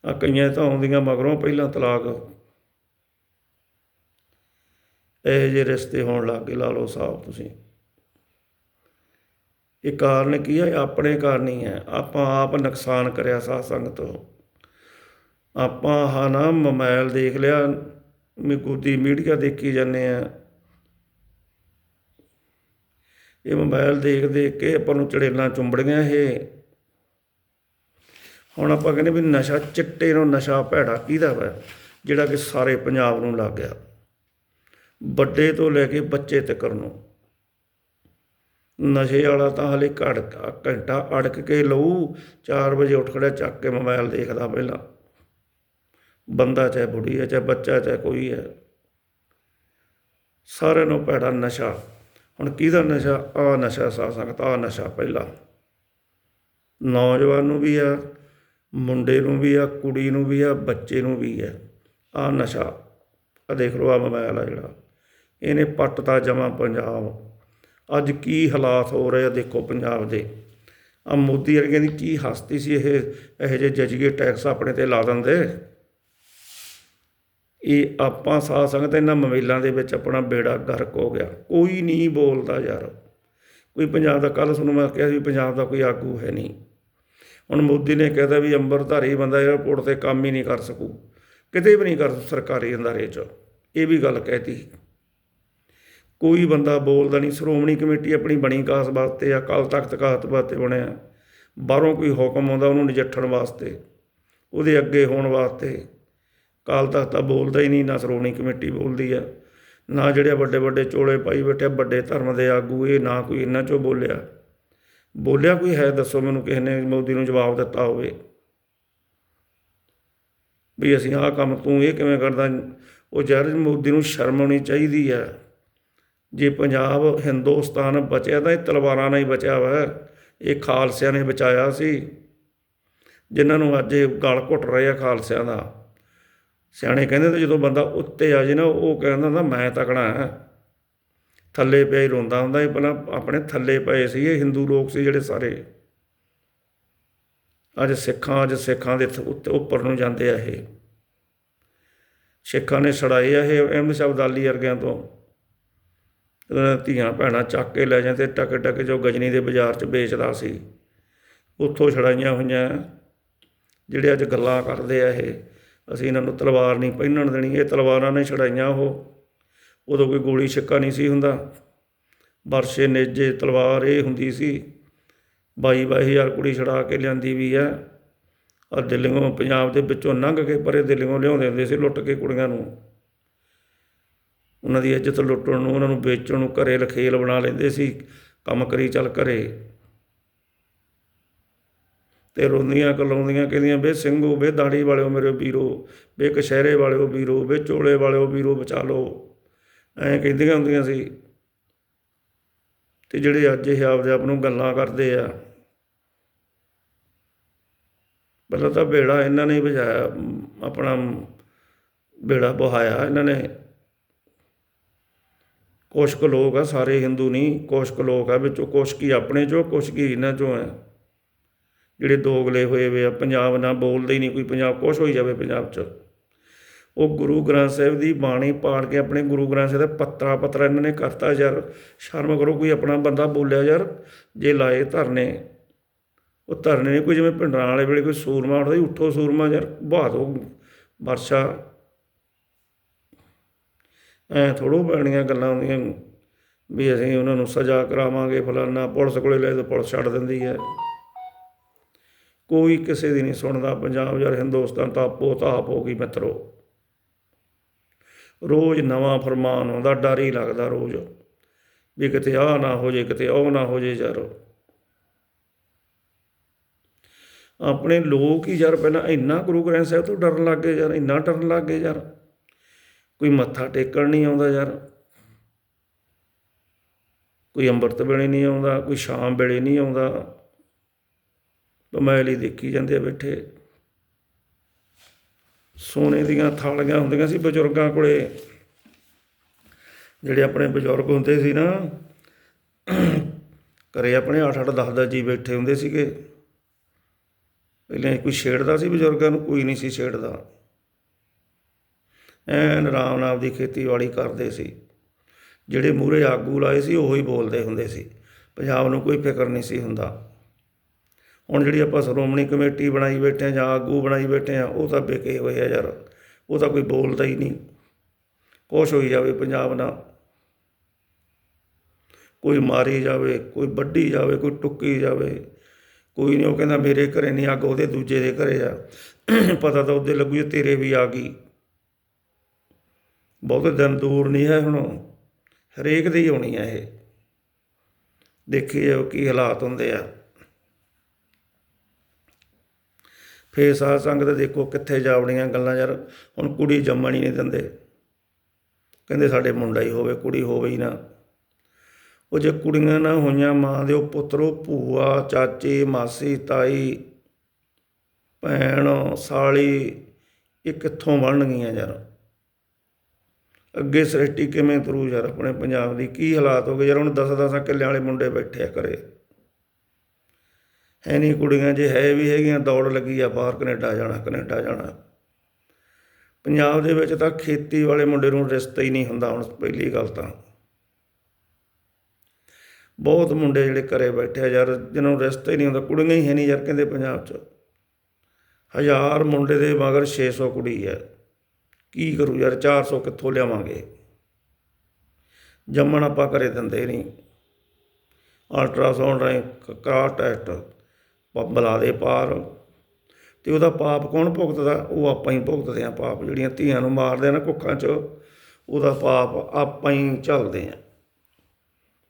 ਆ ਕਈਆਂ ਤਾਂ ਆਉਂਦੀਆਂ ਮਗਰੋਂ ਪਹਿਲਾਂ ਤਲਾਕ ਇਹ ਜੇ ਰਿਸ਼ਤੇ ਹੋਣ ਲੱਗ ਗਏ, ਲਾ ਲਓ ਸਾਹਿਬ ਤੁਸੀਂ। ਇਹ ਕਾਰਨ ਕੀ ਹੈ? ਆਪਣੇ ਕਾਰਨ ਹੀ ਹੈ। ਆਪਾਂ ਆਪ ਨੁਕਸਾਨ ਕਰਿਆ ਸਾਧ ਸੰਗਤ ਆਪਾਂ ਹਾਂ ਨਾ ਮੋਬਾਈਲ ਦੇਖ ਲਿਆ ਮਿਗੂਦੀ ਮੀਡੀਆ ਦੇਖੀ ਜਾਂਦੇ ਆ। ਇਹ ਮੋਬਾਈਲ ਦੇਖ ਦੇਖ ਕੇ ਆਪਾਂ ਨੂੰ ਚੜੇਲਾਂ ਚੁੰਬੜੀਆਂ ਇਹ। ਹੁਣ ਆਪਾਂ ਕਹਿੰਦੇ ਵੀ ਨਸ਼ਾ, ਚਿੱਟੇ ਨੂੰ ਨਸ਼ਾ ਭੈੜਾ ਕਿਹਦਾ ਵਾ? ਜਿਹੜਾ ਕਿ ਸਾਰੇ ਪੰਜਾਬ ਨੂੰ ਲੱਗ ਗਿਆ। ਵੱਡੇ ਤੋਂ ਲੈ ਕੇ ਬੱਚੇ ਤੱਕ ਨੂੰ। ਨਸ਼ੇ ਵਾਲਾ ਤਾਂ ਹਲੇ ਘੜ ਘੰਟਾ ਅੜਕ ਕੇ ਲਊ 4 ਵਜੇ ਉੱਠ ਖੜਿਆ, ਚੱਕ ਕੇ ਮੋਬਾਈਲ ਦੇਖਦਾ ਪਹਿਲਾਂ। ਬੰਦਾ ਚਾਹੇ ਬੁੜੀ ਹੈ, ਚਾਹੇ ਬੱਚਾ, ਚਾਹੇ ਕੋਈ ਹੈ। ਸਾਰਿਆਂ ਨੂੰ ਭੈੜਾ ਨਸ਼ਾ। ਹੁਣ ਕਿਹਦਾ ਨਸ਼ਾ? ਆ ਨਸ਼ਾ ਸਾ ਸਕਦਾ ਆ ਨਸ਼ਾ ਪਹਿਲਾਂ। ਨੌਜਵਾਨ ਨੂੰ ਵੀ ਆ, ਮੁੰਡੇ ਨੂੰ ਵੀ ਆ, ਕੁੜੀ ਨੂੰ ਵੀ ਆ, ਬੱਚੇ ਨੂੰ ਵੀ ਆ। ਆ ਨਸ਼ਾ। ਆ ਦੇਖ ਲਓ ਆ ਮੋਬਾਈਲ ਆ ਜਿਹੜਾ। ਇਹਨੇ ਪੱਟਤਾ ਜਮਾ ਪੰਜਾਬ। ਅੱਜ ਕੀ ਹਾਲਾਤ ਹੋ ਰਹੇ ਆ ਦੇਖੋ ਪੰਜਾਬ ਦੇ। ਆ ਮੋਦੀ ਵਰਗੇ ਦੀ ਕੀ ਹਸਤੀ ਸੀ ਇਹ, ਇਹੋ ਜਿਹੇ ਜਜੀਏ ਟੈਕਸ ਆਪਣੇ ਤੇ ਲਾ ਦਿੰਦੇ। ਇਹ ਆਪਾਂ ਸਾਧ ਸੰਗਤ ਇਹਨਾਂ ਮੋਬਾਈਲਾਂ ਦੇ ਵਿੱਚ ਆਪਣਾ ਬੇੜਾ ਗਰਕ ਹੋ ਗਿਆ। ਕੋਈ ਨਹੀਂ ਬੋਲਦਾ ਯਾਰ। ਕੋਈ ਪੰਜਾਬ ਦਾ ਕੱਲ ਸੁਣੂ ਮੈਂ ਕਿਹਾ ਸੀ ਵੀ ਪੰਜਾਬ ਦਾ ਕੋਈ ਆਗੂ ਹੈ ਨਹੀਂ। ਹੁਣ ਮੋਦੀ ਨੇ ਕਹਿਦਾ ਵੀ ਅੰਬਰਧਾਰੀ ਬੰਦਾ ਏਅਰਪੋਰਟ ਤੇ ਕੰਮ ਹੀ ਨਹੀਂ ਕਰ ਸਕੂ। ਕਿਤੇ ਵੀ ਨਹੀਂ ਕਰ ਸਰਕਾਰੀ ਅੰਦਾਰੇ 'ਚ। ਇਹ ਵੀ ਗੱਲ ਕਹਿਤੀ ਕੋਈ ਬੰਦਾ ਬੋਲਦਾ ਨਹੀਂ, ਸ਼੍ਰੋਮਣੀ ਕਮੇਟੀ ਆਪਣੀ ਬਣੀ ਕਾਸ ਵਾਸਤੇ ਆ, ਅਕਾਲ ਤਖਤ ਕਾਹਤ ਵਾਸਤੇ ਬਣਿਆ। ਬਾਹਰੋਂ ਕੋਈ ਹੁਕਮ ਆਉਂਦਾ ਉਹਨੂੰ ਨਜਿੱਠਣ ਵਾਸਤੇ, ਉਹਦੇ ਅੱਗੇ ਹੋਣ ਵਾਸਤੇ। ਅਕਾਲ ਤਖਤ ਤਾਂ ਬੋਲਦਾ ਹੀ ਨਹੀਂ, ਨਾ ਸ਼੍ਰੋਮਣੀ ਕਮੇਟੀ ਬੋਲਦੀ ਆ, ਨਾ ਜਿਹੜੇ ਵੱਡੇ ਵੱਡੇ ਚੋਲੇ ਪਾਈ ਬੈਠੇ ਵੱਡੇ ਧਰਮ ਦੇ ਆਗੂ, ਇਹ ਨਾ ਕੋਈ ਇਹਨਾਂ ਚੋਂ ਬੋਲਿਆ। ਬੋਲਿਆ ਕੋਈ ਹੈ, ਦੱਸੋ ਮੈਨੂੰ ਕਿਸੇ ਨੇ ਮੋਦੀ ਨੂੰ ਜਵਾਬ ਦਿੱਤਾ ਹੋਵੇ। ਵੀ ਅਸੀਂ ਆਹ ਕੰਮ ਤੂੰ ਇਹ ਕਿਵੇਂ ਕਰਦਾ? ਉਹ ਯਾਰ ਮੋਦੀ ਨੂੰ ਸ਼ਰਮ ਆਉਣੀ ਚਾਹੀਦੀ ਆ। ਜੇ ਪੰਜਾਬ, ਹਿੰਦੁਸਤਾਨ ਬਚਿਆ ਤਾਂ ਇਹ ਤਲਵਾਰਾਂ ਨਾਲ ਹੀ ਬਚਿਆ ਵਾ। ਇਹ ਖਾਲਸਿਆਂ ਨੇ ਬਚਾਇਆ ਸੀ। ਜਿਨ੍ਹਾਂ ਨੂੰ ਅੱਜ ਇਹ ਗਲ ਘੁੱਟ ਰਹੇ ਆ ਖਾਲਸਿਆਂ ਦਾ। ਸਿਆਣੇ ਕਹਿੰਦੇ ਤੇ ਜਦੋਂ ਬੰਦਾ ਉੱਤੇ ਆ ਜੇ ਨਾ, ਉਹ ਕਹਿੰਦਾ ਹੁੰਦਾ, ਮੈਂ ਤਕੜਾ ਹਾਂ। ਥੱਲੇ ਪਿਆ ਹੀ ਰੋਂਦਾ ਹੁੰਦਾ। ਇਹ ਪਹਿਲਾਂ ਆਪਣੇ ਥੱਲੇ ਪਏ ਸੀ ਇਹ ਹਿੰਦੂ ਲੋਕ ਸੀ ਜਿਹੜੇ ਸਾਰੇ। ਅੱਜ ਸਿੱਖਾਂ ਅੱਜ ਸਿੱਖਾਂ ਦੇ ਉੱਤੇ, ਉੱਪਰ ਨੂੰ ਜਾਂਦੇ ਆ ਇਹ। ਸਿੱਖਾਂ ਨੇ ਛੜਾਏ ਆ ਇਹ, ਅਹਿਮਦ ਸ਼ਬਦਾਲੀ ਅਬਦਾਲੀ ਵਰਗਿਆਂ ਤੋਂ। ਧੀਆਂ ਭੈਣਾਂ ਚੱਕ ਕੇ ਲੈ ਜਾਂਦੇ, ਟਕ ਟਕ ਜੋ ਗਜਨੀ ਦੇ ਬਾਜ਼ਾਰ 'ਚ ਵੇਚਦਾ ਸੀ। ਉੱਥੋਂ ਛੜਾਈਆਂ ਹੋਈਆਂ। ਜਿਹੜੇ ਅੱਜ ਗੱਲਾਂ ਕਰਦੇ ਆ ਇਹ, ਅਸੀਂ ਇਹਨਾਂ ਨੂੰ ਤਲਵਾਰ ਨਹੀਂ ਪਹਿਨਣ ਦੇਣੀ, ਇਹ ਤਲਵਾਰਾਂ ਨੇ ਛੜਾਈਆਂ ਉਹ। ਉਦੋਂ ਕੋਈ ਗੋਲੀ ਛਿੱਕਾ ਨਹੀਂ ਸੀ ਹੁੰਦਾ। ਵਰਸ਼ੇ ਨੇਜੇ, ਤਲਵਾਰ ਇਹ ਹੁੰਦੀ ਸੀ। ਬਾਈ ਬਾਈ ਹਜ਼ਾਰ ਕੁੜੀ ਛੜਾ ਕੇ ਲਿਆਂਦੀ ਵੀ ਆ। ਔਰ ਦਿੱਲੀੋਂ ਪੰਜਾਬ ਦੇ ਵਿੱਚੋਂ ਲੰਘ ਕੇ ਪਰੇ ਦਿੱਲੀੋਂ ਲਿਆਉਂਦੇ ਹੁੰਦੇ ਸੀ ਲੁੱਟ ਕੇ ਕੁੜੀਆਂ ਨੂੰ। ਉਹਨਾਂ ਦੀ ਇੱਜ਼ਤ ਲੁੱਟਣ ਨੂੰ, ਉਹਨਾਂ ਨੂੰ ਵੇਚਣ ਨੂੰ ਘਰੇ ਲਖੇਲ ਬਣਾ ਲੈਂਦੇ ਸੀ, ਕੰਮ ਕਰੀ ਚੱਲ ਘਰੇ। ਤੇ ਰੋਂਦੀਆਂ ਕਲਾਉਂਦੀਆਂ ਕਹਿੰਦੀਆਂ ਬੇ ਸਿੰਘੋ, ਵੇ ਦਾੜੀ ਵਾਲਿਓ ਮੇਰੇ ਵੀਰੋ, ਵੇ ਕਸ਼ਹਿਰੇ ਵਾਲਿਓ ਵੀਰੋ ਬੇ ਚੋਲੇ ਵਾਲਿਓ ਵੀਰੋ, ਬਚਾ ਲਓ। ਐਂ ਕਹਿੰਦੀਆਂ ਹੁੰਦੀਆਂ ਸੀ। ਤੇ ਜਿਹੜੇ ਅੱਜ ਇਹ ਆਪਦੇ ਆਪ ਨੂੰ ਗੱਲਾਂ ਕਰਦੇ ਆ, ਪਹਿਲਾਂ ਤਾਂ ਬੇੜਾ ਇਹਨਾਂ ਨੇ ਵਜਾਇਆ, ਆਪਣਾ ਬੇੜਾ ਬਹਾਇਆ ਇਹਨਾਂ ਨੇ। ਕੁਛ ਕੁ ਲੋਕ ਆ ਸਾਰੇ ਹਿੰਦੂ ਨਹੀਂ ਕੁਛ ਕੁ ਲੋਕ ਆ ਵਿੱਚੋਂ ਕੁਛ ਕੀ ਆਪਣੇ ਚੋਂ ਕੁਛ ਕੀ ਇਹਨਾਂ ਚੋਂ ਆ। ਜਿਹੜੇ ਦੋਗਲੇ ਹੋਏ ਵੇ ਆ ਪੰਜਾਬ ਨਾ ਬੋਲਦੇ ਹੀ ਨਹੀਂ ਕੋਈ ਪੰਜਾਬ ਕੁਛ ਹੋਈ ਜਾਵੇ ਪੰਜਾਬ 'ਚ। ਉਹ ਗੁਰੂ ਗ੍ਰੰਥ ਸਾਹਿਬ ਦੀ ਬਾਣੀ ਪਾੜ ਕੇ ਆਪਣੇ ਗੁਰੂ ਗ੍ਰੰਥ ਸਾਹਿਬ ਦਾ ਪੱਤਰਾ ਪੱਤਰਾ ਇਹਨਾਂ ਨੇ ਕਰਤਾ ਯਾਰ ਸ਼ਰਮ ਕਰੋ ਕੋਈ ਆਪਣਾ ਬੰਦਾ ਬੋਲਿਆ ਯਾਰ ਜੇ ਲਾਏ ਧਰਨੇ ਉਹ ਧਰਨੇ ਨਹੀਂ ਕੋਈ ਜਿਵੇਂ ਪਿੰਡਰਾਂ ਵਾਲੇ ਵੇਲੇ ਕੋਈ ਸੂਰਮਾ ਉੱਠਦਾ ਸੀ, ਉੱਠੋ ਸੂਰਮਾ ਯਾਰ ਬਹਾ ਦੋ ਵਰਸ਼ਾ। ਐ ਥੋੜੋ ਪੈਣੀਆਂ ਗੱਲਾਂ ਹੁੰਦੀਆਂ ਵੀ ਅਸੀਂ ਉਹਨਾਂ ਨੂੰ ਸਜ਼ਾ ਕਰਾਵਾਂਗੇ, ਫਲਾਨਾ ਪੁਲਿਸ ਕੋਲੇ ਲੈ ਤਾਂ ਪੁਲਿਸ ਛੱਡ ਦਿੰਦੀ ਹੈ। ਕੋਈ ਕਿਸੇ ਦੀ ਨਹੀਂ ਸੁਣਦਾ, ਪੰਜਾਬ ਯਾਰ ਹਿੰਦੁਸਤਾਨ ਤਾਂ ਪੋਤਾਪ ਹੋ ਗਈ ਮਿੱਤਰੋ। ਰੋਜ਼ ਨਵਾਂ ਫਰਮਾਨ ਆਉਂਦਾ, ਡਰ ਹੀ ਲੱਗਦਾ ਰੋਜ਼, ਵੀ ਕਿਤੇ ਆਹ ਨਾ ਹੋ ਜੇ, ਕਿਤੇ ਉਹ ਨਾ ਹੋ ਜੇ ਯਾਰ। ਆਪਣੇ ਲੋਕ ਹੀ ਯਾਰ ਪਹਿਲਾਂ ਇੰਨਾ ਗੁਰੂ ਗ੍ਰੰਥ ਸਾਹਿਬ ਤੋਂ ਡਰਨ ਲੱਗ ਗਏ ਯਾਰ, ਇੰਨਾ ਡਰਨ ਲੱਗ ਗਏ ਯਾਰ। ਕੋਈ ਮੱਥਾ ਟੇਕਣ ਨਹੀਂ ਆਉਂਦਾ ਯਾਰ। ਕੋਈ ਅੰਮ੍ਰਿਤ ਵੇਲੇ ਨਹੀਂ ਆਉਂਦਾ, ਕੋਈ ਸ਼ਾਮ ਵੇਲੇ ਨਹੀਂ ਆਉਂਦਾ। ਬਮੈਲੀ ਦੇਖੀ ਜਾਂਦੇ ਆ ਬੈਠੇ। ਸੋਨੇ ਦੀਆਂ ਥਾਲੀਆਂ ਹੁੰਦੀਆਂ ਸੀ ਬਜ਼ੁਰਗਾਂ ਕੋਲੇ। ਜਿਹੜੇ ਆਪਣੇ ਬਜ਼ੁਰਗ ਹੁੰਦੇ ਸੀ ਨਾ, ਘਰੇ ਆਪਣੇ 8-8 10-10 ਜੀ ਬੈਠੇ ਹੁੰਦੇ ਸੀਗੇ। ਪਹਿਲਾਂ ਕੋਈ ਛੇੜਦਾ ਸੀ ਬਜ਼ੁਰਗਾਂ ਨੂੰ? ਕੋਈ ਨਹੀਂ ਸੀ ਛੇੜਦਾ। ਐਨ ਆਰਾਮ ਨਾਲ ਦੀ ਖੇਤੀਬਾੜੀ ਕਰਦੇ ਸੀ। ਜਿਹੜੇ ਮੂਹਰੇ ਆਗੂ ਲਾਏ ਸੀ, ਉਹੀ ਬੋਲਦੇ ਹੁੰਦੇ ਸੀ। ਪੰਜਾਬ ਨੂੰ ਕੋਈ ਫਿਕਰ ਨਹੀਂ ਸੀ ਹੁੰਦਾ। ਹੁਣ ਜਿਹੜੀ ਆਪਾਂ ਸ਼੍ਰੋਮਣੀ ਕਮੇਟੀ ਬਣਾਈ ਬੈਠੇ ਆ ਜਾਂ ਆਗੂ ਬਣਾਈ ਬੈਠੇ ਆ ਉਹ ਤਾਂ ਬੇਕੇ ਹੋਏ ਆ ਯਾਰ। ਉਹ ਤਾਂ ਕੋਈ ਬੋਲਦਾ ਹੀ ਨਹੀਂ। ਕੁਛ ਹੋਈ ਜਾਵੇ ਪੰਜਾਬ ਨਾਲ। ਕੋਈ ਮਾਰੀ ਜਾਵੇ, ਕੋਈ ਵੱਢੀ ਜਾਵੇ, ਕੋਈ ਟੁੱਕੀ ਜਾਵੇ। ਕੋਈ ਨਹੀਂ, ਉਹ ਕਹਿੰਦਾ ਮੇਰੇ ਘਰੇ ਨਹੀਂ, ਅੱਗ ਉਹਦੇ ਦੂਜੇ ਦੇ ਘਰੇ ਆ। ਪਤਾ ਤਾਂ ਉਹਦੇ ਲੱਗੂ ਤੇਰੇ ਵੀ ਆ ਗਈ। ਬਹੁਤੇ ਦਿਨ ਦੂਰ ਨਹੀਂ ਹੈ ਹੁਣ। ਹਰੇਕ ਦੀ ਹੋਣੀ ਹੈ ਇਹ। ਦੇਖੀ ਜਾਓ ਕੀ ਹਾਲਾਤ ਹੁੰਦੇ ਆ। ਫੇਰ ਸਾਧ ਸੰਗਤ ਦੇਖੋ ਕਿੱਥੇ ਜਾਵੜੀਆਂ ਗੱਲਾਂ ਯਾਰ, ਹੁਣ ਕੁੜੀ ਜੰਮਣ ਹੀ ਨਹੀਂ ਦਿੰਦੇ। ਕਹਿੰਦੇ ਸਾਡੇ ਮੁੰਡਾ ਹੀ ਹੋਵੇ, ਕੁੜੀ ਹੋਵੇ ਹੀ ਨਾ। ਉਹ ਜੇ ਕੁੜੀਆਂ ਨਾ ਹੋਈਆਂ ਮਾਂ ਦੇ ਉਹ ਪੁੱਤਰੋ, ਭੂਆ, ਚਾਚੀ, ਮਾਸੀ, ਤਾਈ, ਭੈਣ, ਸਾਲੀ, ਇਹ ਕਿੱਥੋਂ ਬਣਨਗੀਆਂ ਯਾਰ? ਅੱਗੇ ਸ੍ਰਿਸ਼ਟੀ ਕਿਵੇਂ ਤਰੂ ਯਾਰ ਆਪਣੇ ਪੰਜਾਬ ਦੀ? ਕੀ ਹਾਲਾਤ ਹੋ ਗਏ? ਯਾਰ ਹੁਣ 10-10 ਕਿੱਲਿਆਂ ਵਾਲੇ ਮੁੰਡੇ ਬੈਠੇ ਆ ਘਰੇ। ਹੈ ਨਹੀਂ ਕੁੜੀਆਂ, ਜੇ ਹੈ ਵੀ ਹੈਗੀਆਂ, ਦੌੜ ਲੱਗੀ ਆ ਬਾਹਰ, ਕੈਨੇਡਾ ਜਾਣਾ ਕੈਨੇਡਾ ਜਾਣਾ। ਪੰਜਾਬ ਦੇ ਵਿੱਚ ਤਾਂ ਖੇਤੀ ਵਾਲੇ ਮੁੰਡੇ ਨੂੰ ਰਿਸ਼ਤਾ ਹੀ ਨਹੀਂ ਹੁੰਦਾ ਹੁਣ, ਪਹਿਲੀ ਗੱਲ ਤਾਂ। ਬਹੁਤ ਮੁੰਡੇ ਜਿਹੜੇ ਘਰੇ ਬੈਠੇ ਆ ਯਾਰ, ਜਿਹਨਾਂ ਨੂੰ ਰਿਸ਼ਤਾ ਹੀ ਨਹੀਂ ਹੁੰਦਾ, ਕੁੜੀਆਂ ਹੀ ਹੈ ਨਹੀਂ ਯਾਰ ਕਹਿੰਦੇ ਪੰਜਾਬ 'ਚ। ਹਜ਼ਾਰ ਮੁੰਡੇ ਦੇ ਮਗਰ 600 ਕੁੜੀ ਹੈ। ਕੀ ਕਰੂ ਯਾਰ 400 ਕਿੱਥੋਂ ਲਿਆਵਾਂਗੇ? ਜੰਮਣ ਆਪਾਂ ਘਰੇ ਦਿੰਦੇ ਨਹੀਂ। ਅਲਟਰਾਸਾਊਂਡ ਰਾਹੀਂ ਕਰਾ ਟੈਸਟ ਪ- ਬੁਲਾ ਦੇ ਪਾਰ। ਤੇ ਉਹਦਾ ਪਾਪ ਕੌਣ ਭੁਗਤਦਾ? ਉਹ ਆਪਾਂ ਹੀ ਭੁਗਤਦੇ ਆ ਪਾਪ। ਜਿਹੜੀਆਂ ਧੀਆਂ ਨੂੰ ਮਾਰਦੇ ਆ ਨਾ ਕੁੱਖਾਂ 'ਚ, ਉਹਦਾ ਪਾਪ ਆਪਾਂ ਹੀ ਚੱਲਦੇ ਆ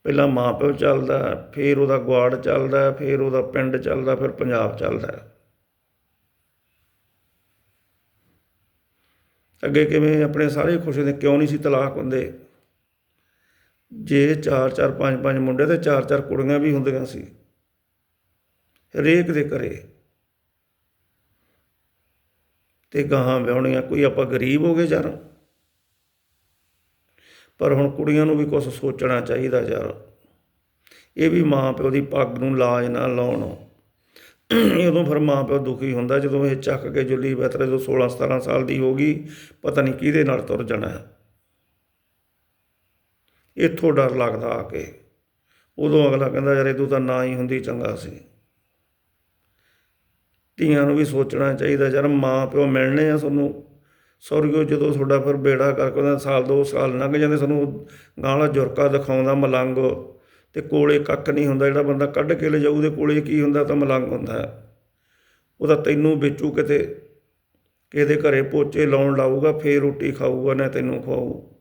ਪਹਿਲਾਂ ਮਾਂ ਪਿਓ ਚੱਲਦਾ, ਫਿਰ ਉਹਦਾ ਗੁਆੜ ਚੱਲਦਾ, ਫਿਰ ਉਹਦਾ ਪਿੰਡ ਚੱਲਦਾ, ਫਿਰ ਪੰਜਾਬ ਚੱਲਦਾ। ਅੱਗੇ ਕਿਵੇਂ ਆਪਣੇ ਸਾਰੇ ਖੁਸ਼ ਹੁੰਦੇ, ਕਿਉਂ ਨਹੀਂ ਸੀ ਤਲਾਕ ਹੁੰਦੇ? ਜੇ ਚਾਰ ਚਾਰ, ਪੰਜ ਪੰਜ ਮੁੰਡੇ ਤੇ ਚਾਰ ਚਾਰ ਕੁੜੀਆਂ ਵੀ ਹੁੰਦੀਆਂ ਸੀ, ਹਰੇਕ ਦੇ ਘਰੇ। ਤੇ ਗਾਹਾਂ ਵਿਆਹੁਣੀਆਂ, ਕੋਈ ਆਪਾਂ ਗਰੀਬ ਹੋ ਗਏ ਯਾਰ। ਪਰ ਹੁਣ ਕੁੜੀਆਂ ਨੂੰ ਵੀ ਕੁਝ ਸੋਚਣਾ ਚਾਹੀਦਾ ਯਾਰ। ਇਹ ਵੀ ਮਾਂ ਪਿਓ ਦੀ ਪੱਗ ਨੂੰ ਲਾਜ ਨਾ ਲਾਉਣ। ਉਦੋਂ ਫਿਰ ਮਾਂ ਪਿਓ ਦੁਖੀ ਹੁੰਦਾ, ਜਦੋਂ ਇਹ ਚੱਕ ਕੇ ਜੁੱਲੀ ਬਤਰੇ ਤੋਂ 16 17 ਸਾਲ ਦੀ ਹੋ ਗਈ, ਪਤਾ ਨਹੀਂ ਕਿਹਦੇ ਨਾਲ ਤੁਰ ਜਾਣਾ। ਇੱਥੋਂ ਡਰ ਲੱਗਦਾ ਆ ਕੇ। ਉਦੋਂ ਅਗਲਾ ਕਹਿੰਦਾ, ਯਾਰ ਇਹ ਤੂੰ ਤਾਂ ਨਾ ਹੀ ਹੁੰਦੀ ਚੰਗਾ ਸੀ। ਧੀਆਂ ਨੂੰ ਵੀ ਸੋਚਣਾ ਚਾਹੀਦਾ, ਯਾਰ ਮਾਂ ਪਿਓ ਮਿਲਣੇ ਆ ਤੁਹਾਨੂੰ ਸੌਰਗੋ ਜਦੋਂ ਤੁਹਾਡਾ ਫਿਰ ਬੇੜਾ ਕਰਕੇ ਸਾਲ ਦੋ ਸਾਲ ਲੰਘ ਜਾਂਦੇ, ਸਾਨੂੰ ਗਾਲਾ ਜੁਰਕਾ ਦਿਖਾਉਂਦਾ ਮਲੰਗ। ਤੇ ਕੋਲੇ ਕੱਖ ਨਹੀਂ ਹੁੰਦਾ, ਜਿਹੜਾ ਬੰਦਾ ਕੱਢ ਕੇ ਲੈ ਜਾਊ ਉਹਦੇ ਕੋਲੇ ਕੀ ਹੁੰਦਾ ਤਾਂ ਮਲੰਗ ਹੁੰਦਾ ਉਹਦਾ ਤੈਨੂੰ ਵੇਚੂ ਕਿਤੇ, ਕਿਹਦੇ ਘਰੇ ਪੋਚੇ ਲਾਉਣ ਲਾਊਗਾ, ਫੇਰ ਰੋਟੀ ਖਾਊਗਾ, ਨਾ ਤੈਨੂੰ ਖਵਾਊ।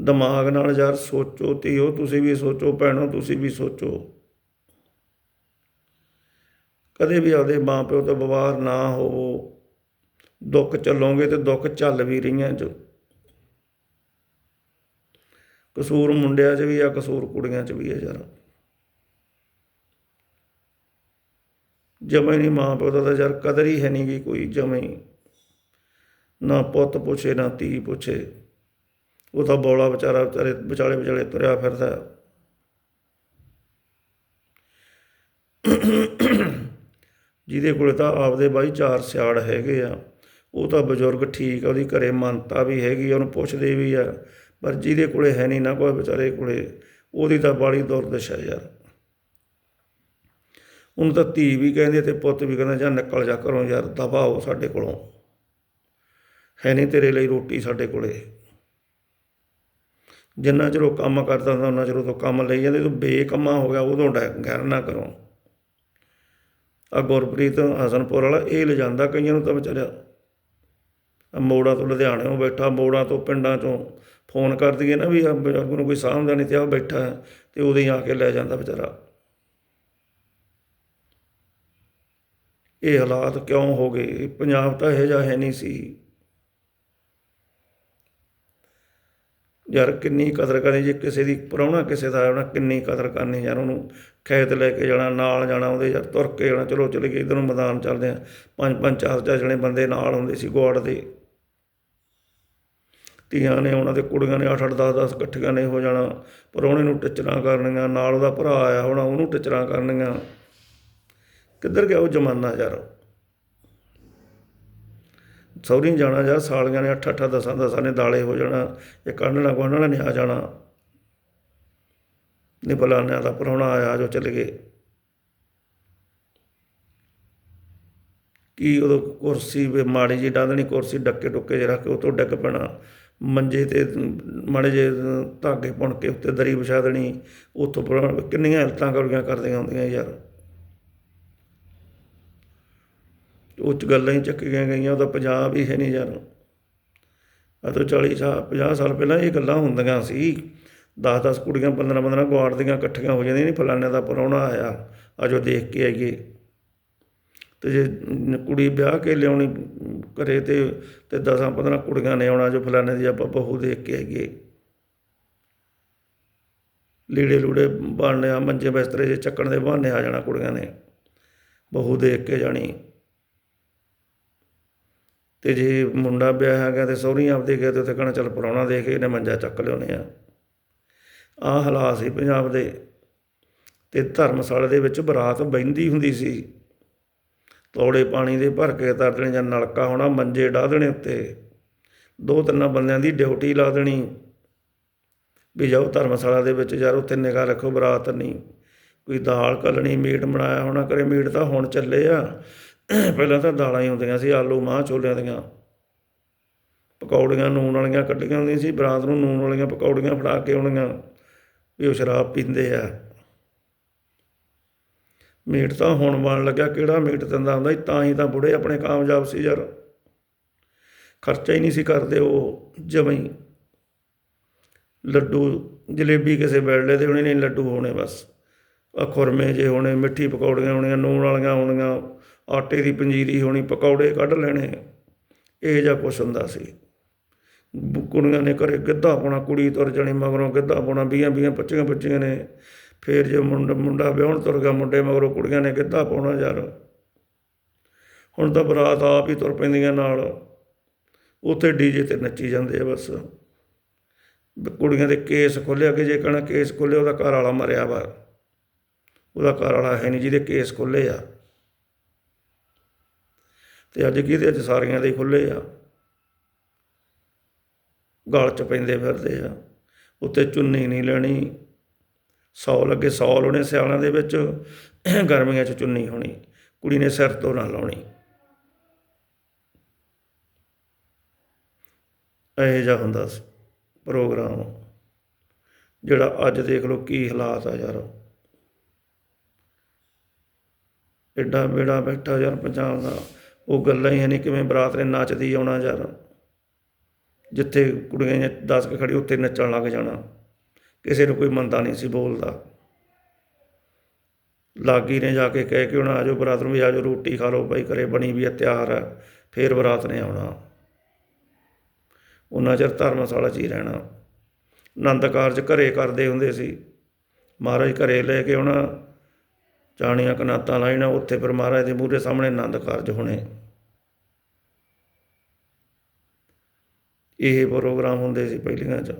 ਦਿਮਾਗ ਨਾਲ ਯਾਰ ਸੋਚੋ ਧੀਓ, ਤੁਸੀਂ ਵੀ ਸੋਚੋ, ਭੈਣੋ, ਤੁਸੀਂ ਵੀ ਸੋਚੋ। ਕਦੇ ਵੀ ਆਪਦੇ ਮਾਂ ਪਿਓ ਤੋਂ ਬਵਾਰ ਨਾ ਹੋਵੋ। ਦੁੱਖ ਚੱਲੋਗੇ ਤੇ ਦੁੱਖ ਚੱਲ ਵੀ ਰਹੀਆਂ ਜੋ। ਕਸੂਰ ਮੁੰਡਿਆਂ 'ਚ ਵੀ ਆ, ਕਸੂਰ ਕੁੜੀਆਂ 'ਚ ਵੀ ਹੈ ਯਾਰ। ਜਮੇ ਨਹੀਂ ਮਾਂ ਪਿਓ ਦਾ ਤਾਂ ਯਾਰ ਕਦਰ ਹੀ ਹੈ ਨਹੀਂ ਗੀ ਕੋਈ, ਜਮੇ ਨਾ ਪੁੱਤ ਪੁੱਛੇ, ਨਾ ਧੀ ਪੁੱਛੇ। ਉਹ ਤਾਂ ਬੌਲਾ ਵਿਚਾਰਾ ਵਿਚਾਰੇ, ਵਿਚਾਲੇ ਵਿਚਾਲੇ ਤੁਰਿਆ ਫਿਰਦਾ। ਜਿਹਦੇ ਕੋਲ ਤਾਂ ਆਪਦੇ ਬਾਈ ਚਾਰ ਸਿਆੜ ਹੈਗੇ ਆ। ਉਹ ਤਾਂ ਬਜ਼ੁਰਗ ਠੀਕ ਆ, ਉਹਦੀ ਘਰੇ ਮੰਨਤਾ ਵੀ ਹੈਗੀ ਉਹਨੂੰ ਪੁੱਛਦੇ ਵੀ ਆ। ਪਰ ਜਿਹਦੇ ਕੋਲੇ ਹੈ ਨਹੀਂ ਨਾ ਕੋਈ ਵਿਚਾਰੇ ਕੋਲੇ, ਉਹਦੀ ਤਾਂ ਬਾੜੀ ਦੁਰਦਸ਼ਾ ਯਾਰ। ਉਹਨੂੰ ਤਾਂ ਧੀ ਵੀ ਕਹਿੰਦੇ ਤੇ ਪੁੱਤ ਵੀ ਕਹਿੰਦਾ, ਜਾਂ ਨਿਕਲ ਜਾ ਕਰੋ ਯਾਰ, ਦਫਾ ਹੋ ਸਾਡੇ ਕੋਲੋਂ। ਹੈ ਨਹੀਂ ਤੇਰੇ ਲਈ ਰੋਟੀ ਸਾਡੇ ਕੋਲੇ। ਜਿੰਨਾ ਚਿਰ ਉਹ ਕੰਮ ਕਰਦਾ ਹੁੰਦਾ ਉਹਨਾਂ ਚਿਰ ਉਹ ਤੋਂ ਕੰਮ ਲਈ ਜਾਂਦੇ। ਤੂੰ ਬੇਕੰਮਾ ਹੋ ਗਿਆ, ਉਦੋਂ ਡੈ- ਗੈਰ ਨਾ ਕਰੋ। ਆ ਗੁਰਪ੍ਰੀਤ ਹਸਨਪੁਰ ਵਾਲਾ, ਇਹ ਲਿਜਾਂਦਾ ਕਈਆਂ ਨੂੰ ਤਾਂ ਵਿਚਾਰਿਆ। ਆਹ ਮੋੜਾਂ ਤੋਂ ਲੁਧਿਆਣੇੋਂ ਬੈਠਾ, ਮੋੜਾਂ ਤੋਂ ਪਿੰਡਾਂ ਚੋਂ। ਫੋਨ ਕਰ ਦਈਏ ਨਾ ਵੀ ਆ ਬਜ਼ੁਰਗ ਨੂੰ ਕੋਈ ਸਾਂਭਦਾ ਨਹੀਂ ਤੇ ਆ ਬੈਠਾ ਹੈ, ਤੇ ਉਦੋਂ ਹੀ ਆ ਕੇ ਲੈ ਜਾਂਦਾ ਵਿਚਾਰਾ। ਇਹ ਹਾਲਾਤ ਕਿਉਂ ਹੋ ਗਏ? ਪੰਜਾਬ ਤਾਂ ਇਹੋ ਜਿਹਾ ਹੈ ਨਹੀਂ ਸੀ। ਯਾਰ ਕਿੰਨੀ ਕਦਰ ਕਰਨੀ ਜੇ ਕਿਸੇ ਦੀ ਪ੍ਰਾਹੁਣਾ ਕਿਸੇ ਦਾ ਆਉਣਾ ਕਿੰਨੀ ਕਦਰ ਕਰਨੀ ਯਾਰ ਉਹਨੂੰ। ਖੇਤ ਲੈ ਕੇ ਜਾਣਾ ਨਾਲ ਜਾਣਾ ਉਹਦੇ ਯਾਰ ਤੁਰ ਕੇ ਜਾਣਾ ਚਲੋ ਚਲੇ ਗਏ ਇਧਰੋਂ ਮੈਦਾਨ ਚੱਲਦੇ ਆ ਪੰਜ ਪੰਜ ਚਾਰ ਚਾਰ ਜਣੇ ਬੰਦੇ ਨਾਲ ਹੁੰਦੇ ਸੀ ਗੁਆੜ ਦੇ। ਧੀਆਂ ਨੇ, ਉਹਨਾਂ ਦੇ ਕੁੜੀਆਂ ਨੇ 8 8 10 10 ਇਕੱਠੀਆਂ ਨੇ ਹੋ ਜਾਣਾ ਪ੍ਰਾਹੁਣੇ ਨੂੰ ਟਿਚਰਾਂ ਕਰਨੀਆਂ, ਨਾਲ ਉਹਦਾ ਭਰਾ ਆਇਆ ਹੋਣਾ, ਉਹਨੂੰ ਟਿਚਰਾਂ ਕਰਨੀਆਂ। ਕਿੱਧਰ ਗਿਆ ਉਹ ਜ਼ਮਾਨਾ ਯਾਰ? ਸਹੁਰੀ ਜਾਣਾ ਯਾਰ, ਸਾਲੀਆਂ ਨੇ ਅੱਠ ਅੱਠ ਦਸਾਂ ਦਸਾਂ ਨੇ ਦਾਲੇ ਹੋ ਜਾਣਾ, ਇਹ ਕੱਢਣਾ ਗੁਆਂਢਣਾ ਨਹੀਂ ਆ ਜਾਣਾ। ਨਹੀਂ ਫਲਾਨਿਆਂ ਦਾ ਪ੍ਰਾਹੁਣਾ ਆਇਆ ਜੋ ਚਲੇ ਗਏ। ਕੀ ਉਦੋਂ ਕੁਰਸੀ ਵੀ ਮਾੜੀ ਜੀ ਡਾਂਦਣੀ ਕੁਰਸੀ ਡੱਕੇ ਡੁੱਕੇ ਜਿਹਾ ਰੱਖ ਕੇ ਉਤੋਂ ਡਿੱਗ ਪੈਣਾ। ਮੰਜੇ ਤੇ, ਮਾੜੇ ਜਿਹੇ ਧਾਗੇ ਪੁਣ ਕੇ ਉੱਤੇ ਦਰੀ ਵਿਛਾ ਦੇਣੀ, ਉੱਥੋਂ ਕਿੰਨੀਆਂ ਹਲਤਾਂ ਕਰੀਆਂ ਕਰਦੀਆਂ ਹੁੰਦੀਆਂ ਯਾਰ। ਉਹ 'ਚ ਗੱਲਾਂ ਹੀ ਚੱਕੀਆਂ ਗਈਆਂ, ਉਹਦਾ ਪੰਜਾਬ ਹੀ ਹੈ ਨਹੀਂ ਯਾਰ। ਆ ਤੋਂ 40 ਸਾਲ 50 ਸਾਲ ਪਹਿਲਾਂ ਇਹ ਗੱਲਾਂ ਹੁੰਦੀਆਂ ਸੀ। 10 10 ਕੁੜੀਆਂ 15 15 ਦੀਆਂ ਇਕੱਠੀਆਂ ਹੋ ਜਾਂਦੀਆਂ ਨਹੀਂ ਫਲਾਣੇ ਦਾ ਪ੍ਰਾਹੁਣਾ ਆਇਆ, ਆਜੋ ਦੇਖ ਕੇ ਆਈਏ। ਅਤੇ ਜੇ ਕੁੜੀ ਵਿਆਹ ਕੇ ਲਿਆਉਣੀ ਘਰੇ ਤੇ ਤੇ 10 15 ਕੁੜੀਆਂ ਨੇ ਆਉਣਾ ਜੋ ਫਲਾਣੇ ਦੀ ਆਪਾਂ ਬਹੂ ਦੇਖ ਕੇ ਆਈਏ। ਲੀੜੇ ਲੂੜੇ ਬਣਨੇ ਆ, ਮੰਜੇ ਬਿਸਤਰੇ ਜੇ ਚੱਕਣ ਦੇ ਬਹਾਨੇ ਆ ਜਾਣਾ ਕੁੜੀਆਂ ਨੇ। ਬਹੂ ਦੇਖ ਕੇ ਜਾਣੀ। ਤੇ ਜੇ ਮੁੰਡਾ ਵਿਆਹ ਹੈਗਾ ਤੇ ਸਹੁਰੀ ਆਪਦੇ ਗਏ ਤੇ ਉੱਥੇ ਕਹਣਾ ਚੱਲ ਪ੍ਰਾਹੁਣਾ ਦੇਖ ਕੇ ਇਹਨੇ ਮੰਜਾ ਚੱਕ ਲਿਆਉਣੇ ਆ। ਆਹ ਹਾਲਾਤ ਸੀ ਪੰਜਾਬ ਦੇ। ਤੇ ਧਰਮਸ਼ਾਲਾ ਦੇ ਵਿੱਚ ਬਰਾਤ ਬਹਿੰਦੀ ਹੁੰਦੀ ਸੀ। ਤੋੜੇ ਪਾਣੀ ਦੇ ਭਰ ਕੇ ਤਰ ਦੇਣੇ ਜਾਂ ਨਲਕਾ ਹੋਣਾ, ਮੰਜੇ ਢਾ ਦੇਣੇ ਉੱਤੇ। ਦੋ ਤਿੰਨ ਬੰਦਿਆਂ ਦੀ ਡਿਊਟੀ ਲਾ ਦੇਣੀ। ਵੀ ਜਾਓ ਧਰਮਸ਼ਾਲਾ ਦੇ ਵਿੱਚ ਯਾਰ, ਉੱਥੇ ਨਿਗਾਹ ਰੱਖੋ, ਬਰਾਤ ਨਹੀਂ। ਕੋਈ ਦਾਲ ਕੱਲਣੀ, ਮੀਟ ਬਣਾਇਆ ਹੋਣਾ ਕਰੇ, ਮੀਟ ਤਾਂ ਹੁਣ ਚੱਲੇ ਆ। ਪਹਿਲਾਂ ਤਾਂ ਦਾਲਾਂ ਹੀ ਹੁੰਦੀਆਂ ਸੀ, ਆਲੂ ਮਾਂ ਛੋਲਿਆਂ ਦੀਆਂ। ਪਕੌੜੀਆਂ ਨੂਣ ਵਾਲੀਆਂ ਕੱਢੀਆਂ ਹੁੰਦੀਆਂ ਸੀ, ਬਰਾਤ ਨੂੰ ਨੂਣ ਵਾਲੀਆਂ ਪਕੌੜੀਆਂ ਫੜਾ ਕੇ ਆਉਣੀਆਂ। ਵੀ ਉਹ ਸ਼ਰਾਬ ਪੀਂਦੇ ਆ। ਮੀਟ ਤਾਂ ਹੁਣ ਬਣ ਲੱਗਿਆ, ਕਿਹੜਾ ਮੀਟ ਦਿੰਦਾ ਹੁੰਦਾ ਸੀ, ਤਾਂ ਹੀ ਤਾਂ ਬੁੜੇ ਆਪਣੇ ਕਾਮਯਾਬ ਸੀ ਯਾਰ। ਖਰਚਾ ਹੀ ਨਹੀਂ ਸੀ ਕਰਦੇ ਉਹ, ਜਮਾਂ। ਲੱਡੂ, ਜਲੇਬੀ ਕਿਸੇ ਬੈਲੇ ਦੇ ਹੋਣੇ, ਨਹੀਂ ਲੱਡੂ ਹੋਣੇ ਬਸ। ਆ ਖੁਰਮੇ ਜੇ ਹੋਣੇ, ਮਿੱਠੀ ਪਕੌੜੀਆਂ ਹੋਣੀਆਂ, ਨੂਣ ਵਾਲੀਆਂ ਹੋਣੀਆਂ, ਆਟੇ ਦੀ ਪੰਜੀਰੀ ਹੋਣੀ, ਪਕੌੜੇ ਕੱਢ ਲੈਣੇ। ਇਹ ਜਿਹਾ ਕੁਛ ਹੁੰਦਾ ਸੀ। ਕੁੜੀਆਂ ਨੇ ਘਰੇ ਗਿੱਧਾ ਪਾਉਣਾ, ਕੁੜੀ ਤੁਰ ਜਾਣੀ ਮਗਰੋਂ ਗਿੱਧਾ ਪਾਉਣਾ ਵੀਹਾਂ ਵੀਹਾਂ ਪੱਚੀਆਂ ਪੱਚੀਆਂ ਨੇ। ਫਿਰ ਜੇ ਮੁੰਡਾ ਮੁੰਡਾ ਵਿਆਹਣ ਤੁਰ ਗਿਆ ਮੁੰਡੇ ਮਗਰੋਂ ਕੁੜੀਆਂ ਨੇ ਕਿੱਦਾਂ ਪਾਉਣਾ ਯਾਰ। ਹੁਣ ਤਾਂ ਬਰਾਤ ਆਪ ਹੀ ਤੁਰ ਪੈਂਦੀਆਂ ਨਾਲ। ਉੱਥੇ ਡੀਜੇ ਤੇ ਨੱਚੀ ਜਾਂਦੇ ਆ ਬਸ। ਕੁੜੀਆਂ ਦੇ ਕੇਸ ਖੋਲ੍ਹਿਆ ਕਿ ਜੇ ਕਹਣਾ ਕੇਸ ਖੋਲ੍ਹੇ ਉਹਦਾ ਘਰ ਵਾਲਾ ਮਰਿਆ ਵਾ। ਉਹਦਾ ਘਰ ਵਾਲਾ ਹੈ ਨਹੀਂ ਜਿਹਦੇ ਕੇਸ ਖੁੱਲੇ ਆ। ਤੇ ਅੱਜ ਕਿਹਦੇ ਅੱਜ ਸਾਰੀਆਂ ਦੇ ਖੁੱਲੇ ਆ। ਗਲ ਚ ਪੈਂਦੇ ਫਿਰਦੇ ਆ। ਉੱਤੇ ਚੁੰਨੀ ਨਹੀਂ ਲੈਣੀ। ਸੌ ਲੱਗੇ ਸੌ ਲਾਉਣੇ ਸਿਆਲਾਂ ਦੇ ਵਿੱਚ, ਗਰਮੀਆਂ 'ਚ ਚੁੰਨੀ ਹੋਣੀ, ਕੁੜੀ ਨੇ ਸਿਰ ਤੋਂ ਨਾ ਲਾਉਣੀ। ਇਹੋ ਜਿਹਾ ਹੁੰਦਾ ਸੀ ਪ੍ਰੋਗਰਾਮ, ਜਿਹੜਾ ਅੱਜ ਦੇਖ ਲਓ ਕੀ ਹਾਲਾਤ ਆ ਯਾਰ। ਐਡਾ ਬੇੜਾ ਬੈਠਾ ਯਾਰ ਪੰਜਾਬ ਦਾ, ਉਹ ਗੱਲਾਂ ਹੀ ਹੈ ਨਹੀਂ ਕਿਵੇਂ ਬਰਾਤ ਨੇ ਨੱਚਦੀ ਆਉਣਾ ਯਾਰ। ਜਿੱਥੇ ਕੁੜੀਆਂ ਨੇ ਦੱਸ ਕੇ ਖੜੀ ਉੱਥੇ ਨੱਚਣ ਲੱਗ ਜਾਣਾ। ਕਿਸੇ ਨੂੰ ਕੋਈ ਮੰਨਦਾ ਨਹੀਂ ਸੀ ਬੋਲਦਾ। ਲਾਗੀ ਨੇ ਜਾ ਕੇ ਕਹਿ ਕੇ ਉਹਨਾਂ ਆਜੋ ਬਰਾਤ ਨੂੰ ਵੀ ਆਜੋ ਰੋਟੀ ਖਾ ਲਓ, ਭਾਈ ਘਰੇ ਬਣੀ ਵੀ ਆ, ਤਿਆਰ ਹੈ ਫੇਰ ਬਰਾਤ ਨੇ ਆਉਣਾ। ਉਹਨਾਂ ਚਿਰ ਧਰਮਸ਼ਾਲਾ 'ਚ ਹੀ ਰਹਿਣਾ। ਆਨੰਦ ਕਾਰਜ ਘਰੇ ਕਰਦੇ ਹੁੰਦੇ ਸੀ। ਮਹਾਰਾਜ ਘਰੇ ਲੈ ਕੇ ਆਉਣਾ, ਚਾਣੀਆਂ ਕਨਾਤਾਂ ਲਾਈਆਂ ਉੱਥੇ ਫਿਰ ਮਹਾਰਾਜ ਦੇ ਮੂਹਰੇ ਸਾਹਮਣੇ ਆਨੰਦ ਕਾਰਜ ਹੋਣੇ। ਇਹ ਪ੍ਰੋਗਰਾਮ ਹੁੰਦੇ ਸੀ ਪਹਿਲੀਆਂ 'ਚ।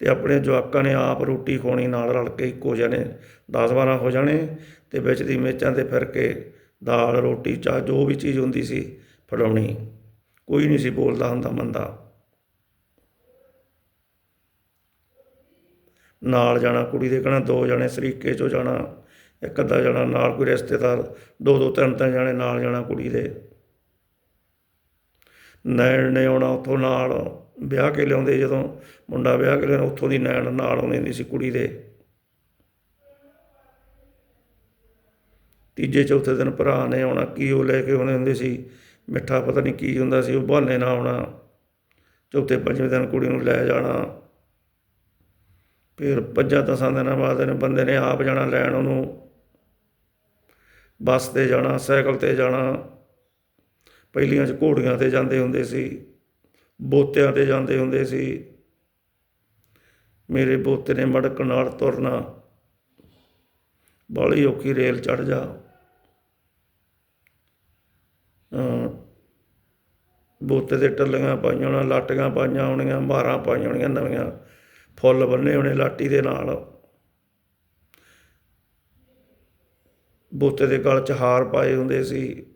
ਤੇ ਆਪਣੇ ਜਵਾਕਾਂ ਨੇ ਆਪ ਰੋਟੀ ਖਵਾਉਣੀ ਨਾਲ ਰਲ ਕੇ ਇੱਕੋ ਜਾਣੇ 10 12 ਹੋ ਜਾਣੇ ਤੇ ਵਿੱਚ ਦੀ ਮੇਚਾਂ ਤੇ ਫਿਰ ਕੇ ਦਾਲ, ਰੋਟੀ, ਚਾਹ ਜੋ ਵੀ ਚੀਜ਼ ਹੁੰਦੀ ਸੀ ਫੜਾਉਣੀ। ਕੋਈ ਨਹੀਂ ਸੀ ਬੋਲਦਾ ਹੁੰਦਾ ਮੰਦਾ ਨਾਲ ਜਾਣਾ ਕੁੜੀ ਦੇ ਕਹਣਾ, ਦੋ ਜਾਣੇ ਸਰੀਕੇ ਚੋਂ ਜਾਣਾ, ਇੱਕ ਅੱਧਾ ਜਾਣਾ ਨਾਲ ਕੋਈ ਰਿਸ਼ਤੇਦਾਰ, ਦੋ ਦੋ, ਤਿੰਨ ਤਿੰਨ ਜਾਣੇ ਨਾਲ ਜਾਣਾ ਕੁੜੀ ਦੇ। ਨੈਣ ਨੇ ਆਉਣਾ ਉੱਥੋਂ ਨਾਲ। ਵਿਆਹ ਕੇ ਲਿਆਉਂਦੇ, ਜਦੋਂ ਮੁੰਡਾ ਵਿਆਹ ਕੇ ਲਿਆਉਂਦਾ, ਉੱਥੋਂ ਦੀ ਨੈਣ ਨਾਲ ਆਉਂਦੀ ਹੁੰਦੀ ਸੀ ਕੁੜੀ ਦੇ। ਤੀਜੇ, ਚੌਥੇ ਦਿਨ ਭਰਾ ਨੇ ਆਉਣਾ, ਕੀ ਉਹ ਲੈ ਕੇ ਆਉਂਦੇ ਹੁੰਦੇ ਸੀ, ਮਿੱਠਾ ਪਤਾ ਨਹੀਂ ਕੀ ਹੁੰਦਾ ਸੀ, ਉਹ ਬਹਾਨੇ ਨਾਲ ਆਉਣਾ। ਚੌਥੇ, ਪੰਜਵੇਂ ਦਿਨ ਕੁੜੀ ਨੂੰ ਲੈ ਜਾਣਾ। ਫਿਰ ਪੰਜਾਂ, ਦਸਾਂ ਦਿਨਾਂ ਬਾਅਦ ਇਹਨੇ ਬੰਦੇ ਨੇ ਆਪ ਜਾਣਾ ਲੈਣ ਉਹਨੂੰ। ਬੱਸ ਤੇ ਜਾਣਾ, ਸਾਈਕਲ ਤੇ ਜਾਣਾ। ਪਹਿਲੀਆਂ 'ਚ ਘੋੜੀਆਂ ਤੇ ਜਾਂਦੇ ਹੁੰਦੇ ਸੀ। ਬੋਤਿਆਂ ਤੇ ਜਾਂਦੇ ਹੁੰਦੇ ਸੀ। ਮੇਰੇ ਬੋਤੇ ਨੇ ਮੜਕ ਨਾਲ ਤੁਰਨਾ। ਬਾਲੀ ਔਖੀ ਰੇਲ ਚੜ ਜਾ। ਬੋਤੇ ਦੇ ਟੱਲੀਆਂ ਪਾਈਆਂ ਹੋਣਾ ਲਾਟੀਆਂ ਪਾਈਆਂ ਹੋਣੀਆਂ, ਮਾਰਾਂ ਪਾਈਆਂ ਹੋਣੀਆਂ ਨਵੀਆਂ। ਫੁੱਲ ਬੰਨੇ ਹੋਣੇ ਲਾਟੀ ਦੇ ਨਾਲ। ਬੋਤੇ ਦੇ ਗਲ 'ਚ ਹਾਰ ਪਾਏ ਹੁੰਦੇ ਸੀ।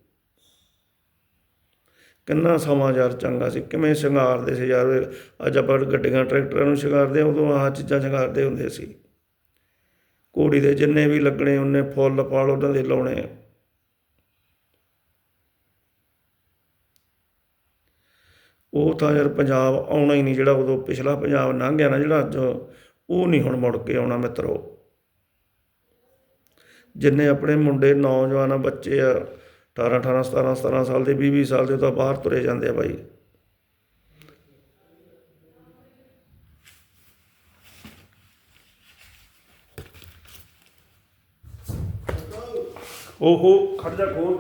ਕਿੰਨਾ ਸਮਾਂ ਯਾਰ ਚੰਗਾ ਸੀ ਕਿਵੇਂ ਸ਼ਿੰਗਾਰਦੇ ਸੀ ਯਾਰ ਅੱਜ ਆਪਾਂ ਗੱਡੀਆਂ ਟਰੈਕਟਰਾਂ ਨੂੰ ਸ਼ਿੰਗਾਰਦੇ ਉਦੋਂ ਆਹ ਚੀਜ਼ਾਂ ਸ਼ਿੰਗਾਰਦੇ ਹੁੰਦੇ ਸੀ। ਘੋੜੀ ਦੇ ਜਿੰਨੇ ਵੀ ਲੱਗਣੇ ਉਹਨੇ ਫੁੱਲ ਫਲ ਉਹਨਾਂ ਦੇ ਲਾਉਣੇ ਉਹ ਤਾਂ ਯਾਰ ਪੰਜਾਬ ਆਉਣਾ ਹੀ ਨਹੀਂ ਜਿਹੜਾ ਉਦੋਂ ਪਿਛਲਾ ਪੰਜਾਬ ਲੰਘ ਗਿਆ ਨਾ ਜਿਹੜਾ ਅੱਜ ਉਹ ਨਹੀਂ ਹੁਣ ਮੁੜ ਕੇ ਆਉਣਾ ਮਿੱਤਰੋ। ਜਿੰਨੇ ਆਪਣੇ ਮੁੰਡੇ ਨੌਜਵਾਨ ਆ, ਬੱਚੇ ਆ 18 18 17 17 ਸਾਲ ਦੇ 20 20 ਸਾਲ ਦੇ ਤਾਂ ਬਾਹਰ ਤੁਰੇ ਜਾਂਦੇ ਆ ਬਾਈ। ਉਹ ਖੜ ਜਾ ਖੋਲ